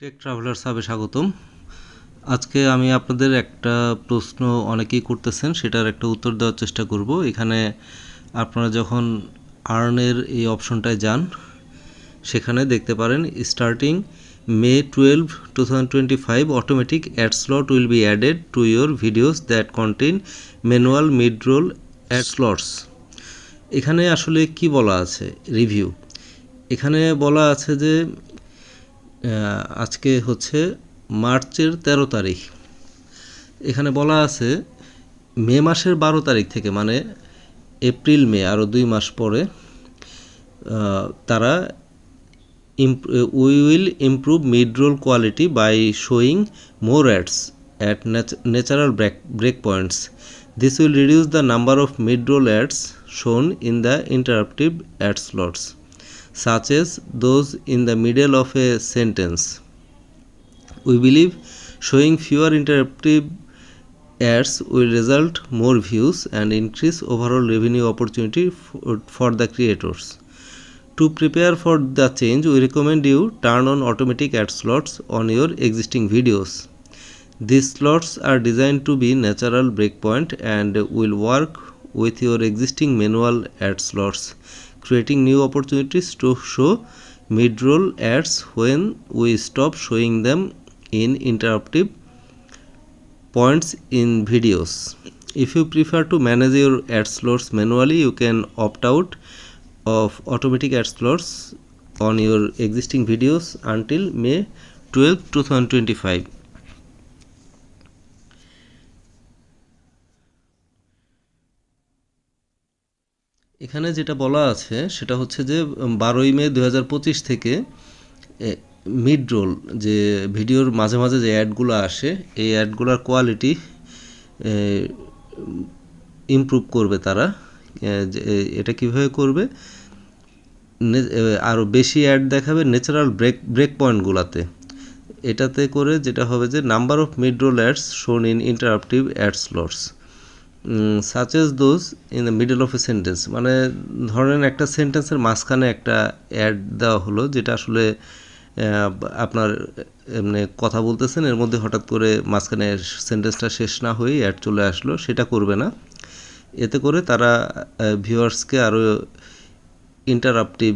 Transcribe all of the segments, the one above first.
Take traveller সাবে স্বাগতম। আজকে আমি আপনাদের একটা প্রশ্ন অনেকেই করতেছেন, সেটার একটা উত্তর দেওয়ার চেষ্টা করব। এখানে আপনারা যখন আর্নের এই অপশনটায় যান, সেখানে দেখতে পারেন starting May twelve two thousand twenty five automatic ad slot will be added to your videos that contain manual mid roll ad slots এখানে আসলে কি বলা আছে? রিভিউ এখানে বলা আছে যে আজকে হচ্ছে মার্চের ১৩ তারিখ। এখানে বলা আছে মে মাসের বারো তারিখ থেকে মানে এপ্রিল, মে আরও দুই মাস পরে তারা we will improve mid roll quality by showing more ads at natural break break points this will reduce the number of mid roll ads shown in the interruptive ad slots such as those in the middle of a sentence. We believe showing fewer interruptive ads will result more views and increase overall revenue opportunity for, the creators. To prepare for the change, we recommend you turn on automatic ad slots on your existing videos. These slots are designed to be natural breakpoint and will work with your existing manual ad slots, creating new opportunities to show mid-roll ads when we stop showing them in interruptive points in videos. If you prefer to manage your ad slots manually, you can opt out of automatic ad slots on your existing videos until May 12, 2025. এখানে যেটা বলা আছে, সেটা হচ্ছে যে বারোই মে দু হাজার পঁচিশ থেকে মিড রোল যে ভিডিওর মাঝে মাঝে যে অ্যাডগুলো আসে, এই অ্যাডগুলোর কোয়ালিটি ইমপ্রুভ করবে তারা। এটা কীভাবে করবে? আরও বেশি অ্যাড দেখাবে ন্যাচারাল ব্রেক ব্রেক পয়েন্টগুলোতে এটাতে করে যেটা হবে যে number of mid roll ads shown in interruptive ad slots such as those in the middle of a sentence মানে ধরেন একটা সেন্টেন্সের মাঝখানে একটা অ্যাড দেওয়া হলো, যেটা আসলে আপনার এমনি কথা বলতেছেন, এর মধ্যে হঠাৎ করে মাঝখানে সেন্টেন্সটা শেষ না হয়েই অ্যাড চলে আসলো, সেটা করবে না। এতে করে তারা ভিউয়ার্সকে আরও ইন্টারাপটিভ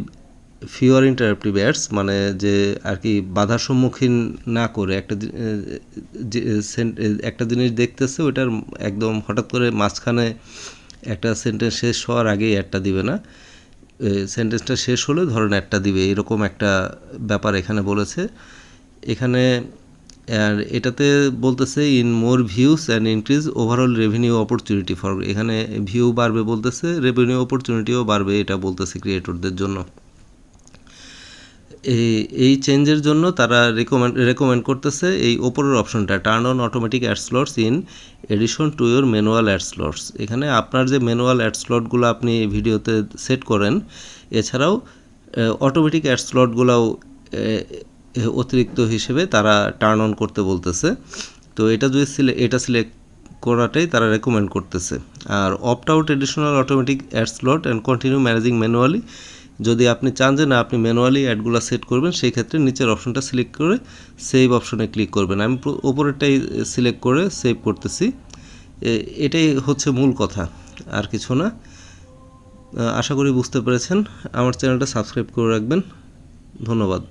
ফিওর ইন্টারাপটিভ অ্যাডস মানে যে আর কি বাধার সম্মুখীন না করে একটা একটা জিনিস দেখতেছে, ওইটার একদম হঠাৎ করে মাঝখানে একটা সেন্টেন্স শেষ হওয়ার আগেই একটা দিবে না। সেন্টেন্সটা শেষ হলে ধরেন একটা দিবে, এরকম একটা ব্যাপার এখানে বলেছে। এখানে, আর এটাতে বলতেছে in more views and increase overall revenue opportunity for এখানে ভিউ বাড়বে বলতেছে রেভিনিউ অপরচুনিটিও বাড়বে এটা বলতেছে ক্রিয়েটরদের জন্য। এই এই চেঞ্জের জন্য তারা রেকমেন্ড রেকমেন্ড করতেছে এই ওপরের অপশনটা turn on automatic ad slots in addition to your manual ad slots এখানে আপনার যে ম্যানুয়াল অ্যাড স্লটগুলো আপনি ভিডিওতে সেট করেন, এছাড়াও অটোমেটিক অ্যাড স্লটগুলোও অতিরিক্ত হিসেবে তারা টার্ন অন করতে বলতেছে। তো এটা যদি এটা সিলেক্ট করাটাই তারা রেকমেন্ড করতেছে। আর opt out additional automatic ad slot and continue managing manually যদি আপনি চান যে না, আপনি ম্যানুয়ালি অ্যাডগুলো সেট করবেন, সেই ক্ষেত্রে নিচের অপশনটা সিলেক্ট করে সেভ অপশনে ক্লিক করবেন। আমি ওপরেরটাই সিলেক্ট করে সেভ করতেছি। এটাই হচ্ছে মূল কথা, আর কিছু না। আশা করি বুঝতে পেরেছেন। আমার চ্যানেলটা সাবস্ক্রাইব করে রাখবেন। ধন্যবাদ।